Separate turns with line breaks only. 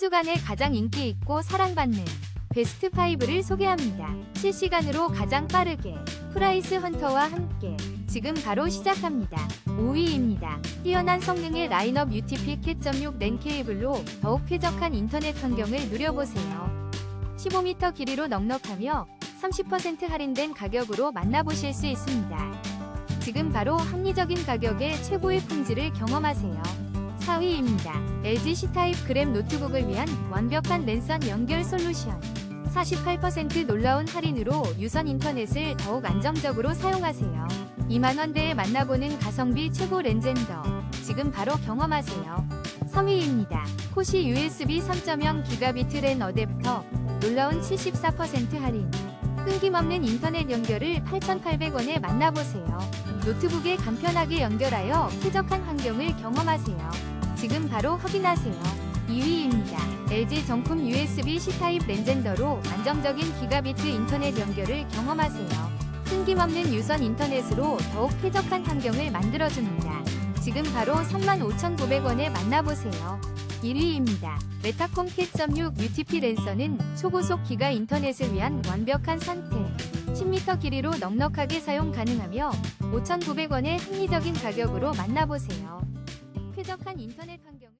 주간에 가장 인기 있고 사랑받는 베스트 5를 소개합니다. 실시간으로 가장 빠르게 프라이스 헌터와 함께 지금 바로 시작합니다. 5위입니다. 뛰어난 성능의 라인업 UTP 캣.6 랜 케이블로 더욱 쾌적한 인터넷 환경을 누려보세요. 15m 길이로 넉넉하며 30% 할인된 가격으로 만나보실 수 있습니다. 지금 바로 합리적인 가격에 최고의 품질을 경험하세요. 4위입니다. LG C타입 그램 노트북을 위한 완벽한 랜선 연결 솔루션. 48% 놀라운 할인으로 유선 인터넷을 더욱 안정적으로 사용하세요. 2만원대에 만나보는 가성비 최고 렌젠더. 지금 바로 경험하세요. 3위입니다. 코시 USB 3.0 기가비트 랜 어댑터. 놀라운 74% 할인. 끊김없는 인터넷 연결을 8,800원에 만나보세요. 노트북에 간편하게 연결하여 쾌적한 환경을 경험하세요. 지금 바로 확인하세요. 2위입니다. LG 정품 USB C타입 렌젠더로 안정적인 기가비트 인터넷 연결을 경험하세요. 끊김없는 유선 인터넷으로 더욱 쾌적한 환경을 만들어줍니다. 지금 바로 35,900원에 만나보세요. 1위입니다. 메타콤 캣.6 UTP 랜서는 초고속 기가 인터넷을 위한 완벽한 선택. 10m 길이로 넉넉하게 사용 가능하며 5,900원의 합리적인 가격으로 만나보세요. 쾌적한 인터넷 환경을